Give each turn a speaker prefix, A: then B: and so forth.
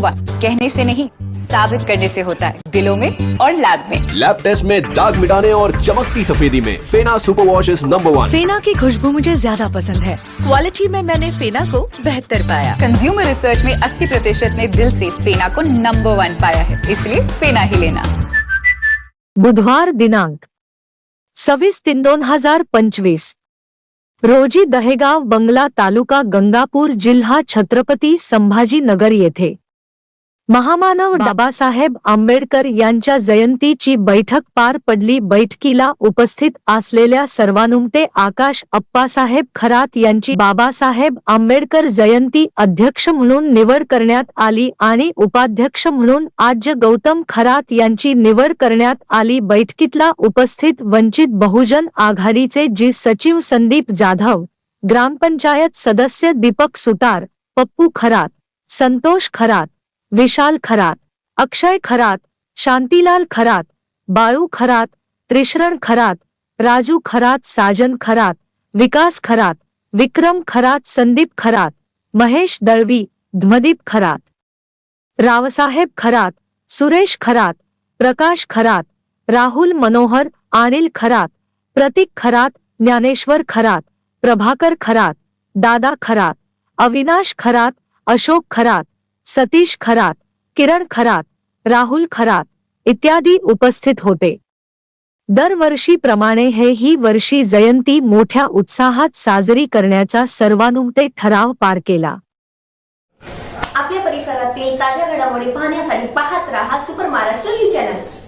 A: हुआ। कहने से नहीं साबित करने से होता है। दिलों में और लैब में।
B: लैब टेस्ट में दाग मिटाने और चमकती सफेदी में। Fena super wash is number one Fena
C: की खुशबू मुझे ज़्यादा पसंद है। क्वालिटी में मैंने फेना को बेहतर पाया।
A: कंज्यूमर रिसर्च में 80 प्रतिशत ने दिल से फेना को नंबर वन पाया है। इसलिए फेना ही लेना।
D: बुधवार दिनांक सव्वीस तीन दोन हज़ार पंचवीस रोजी दहेगाव बंगला तालुका गंगापूर जिल्हा छत्रपती संभाजीनगर येथे महामानव बाबासाहेब आंबेडकर यांच्या जयंतीची बैठक पार पडली. बैठकीला उपस्थित असलेल्या सर्वानुमते आकाश अप्पासाहेब खरात यांची बाबासाहेब आंबेडकर जयंती अध्यक्ष म्हणून निवड करण्यात आली आणि उपाध्यक्ष म्हणून आज्य गौतम खरात यांची निवड करण्यात आली. बैठकीतला उपस्थित वंचित बहुजन आघाडीचे जी सचिव संदीप जाधव ग्रामपंचायत सदस्य दीपक सुतार पप्पू खरात संतोष खरात विशाल खरात, अक्षय खरात, शांतिलाल खरात बाळू खरात, त्रिशरण खरात, राजू खरात, साजन खरात, विकास खरात, विक्रम खरात, संदीप खरात, महेश दळवी, धमदीप खरात, रावसाहेब खरात, सुरेश खरात, प्रकाश खरात, राहुल मनोहर, अनिल खरात, प्रतीक खरात, ज्ञानेश्वर खरात, प्रभाकर खरात, दादा खरात, अविनाश खरात, अशोक खरात सतीश खरात किरण खरात राहुल खरात इत्यादी उपस्थित होते. दरवर्षीप्रमाणे हे ही वर्षी जयंती मोठ्या उत्साहात साजरी करण्याचा सर्वानुमते ठराव पार केला.
E: आपल्या परिसरातील ताज्या घडामोडी पाहण्यासाठी पाहत राहा सुपर महाराष्ट्र न्यूज चॅनल.